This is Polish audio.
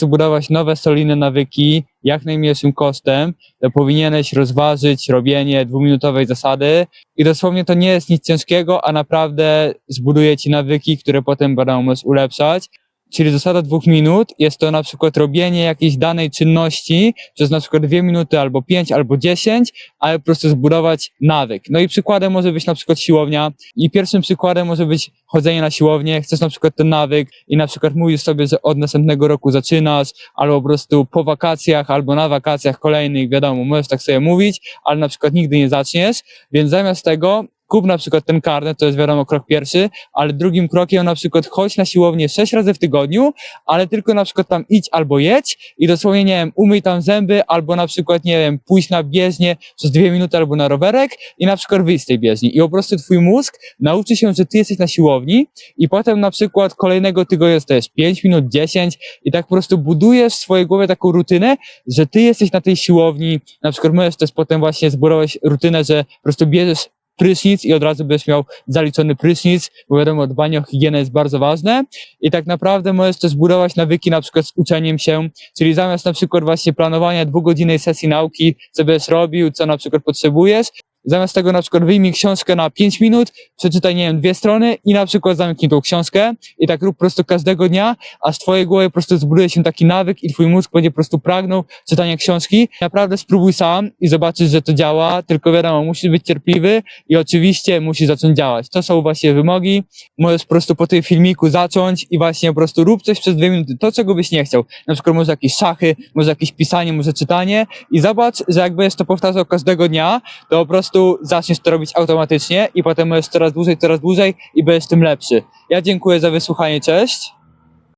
zbudować nowe solidne nawyki jak najmniejszym kosztem, to powinieneś rozważyć robienie dwuminutowej zasady i dosłownie to nie jest nic ciężkiego, a naprawdę zbuduje ci nawyki, które potem będą możesz ulepszać. Czyli zasada dwóch minut jest to na przykład robienie jakiejś danej czynności przez na przykład dwie minuty albo pięć albo dziesięć, ale po prostu zbudować nawyk. No i przykładem może być na przykład siłownia. I pierwszym przykładem może być chodzenie na siłownię, chcesz na przykład ten nawyk i na przykład mówisz sobie, że od następnego roku zaczynasz, albo po prostu po wakacjach, albo na wakacjach kolejnych, wiadomo, możesz tak sobie mówić, ale na przykład nigdy nie zaczniesz, więc zamiast tego kup na przykład ten karnet, to jest wiadomo krok pierwszy, ale drugim krokiem na przykład chodź na siłownię sześć razy w tygodniu, ale tylko na przykład tam idź albo jedź i dosłownie, nie wiem, umyj tam zęby, albo na przykład, nie wiem, pójść na bieżnię przez dwie minuty albo na rowerek i na przykład wyjść z tej bieżni. I po prostu twój mózg nauczy się, że ty jesteś na siłowni i potem na przykład kolejnego tygodnia jesteś 5 minut, 10 i tak po prostu budujesz w swojej głowie taką rutynę, że ty jesteś na tej siłowni, na przykład możesz też potem właśnie zbudować rutynę, że po prostu bierzesz prysznic i od razu będziesz miał zaliczony prysznic, bo wiadomo, dbanie o higienę jest bardzo ważne. I tak naprawdę możesz też budować nawyki na przykład z uczeniem się, czyli zamiast na przykład właśnie planowania dwugodzinnej sesji nauki, co będziesz robił, co na przykład potrzebujesz, zamiast tego na przykład wyjmij książkę na 5 minut, przeczytaj, nie wiem, dwie strony i na przykład zamknij tą książkę i tak rób po prostu każdego dnia, aż w twojej głowie po prostu zbuduje się taki nawyk i twój mózg będzie po prostu pragnął czytania książki. Naprawdę spróbuj sam i zobaczysz, że to działa, tylko wiadomo, musisz być cierpliwy i oczywiście musisz zacząć działać. To są właśnie wymogi. Możesz po prostu po tym filmiku zacząć i właśnie po prostu rób coś przez dwie minuty, to czego byś nie chciał. Na przykład może jakieś szachy, może jakieś pisanie, może czytanie i zobacz, że jak będziesz to powtarzał każdego dnia, to po prostu zaczniesz to robić automatycznie i potem możesz coraz dłużej, coraz dłużej i będziesz tym lepszy. Ja dziękuję za wysłuchanie, cześć.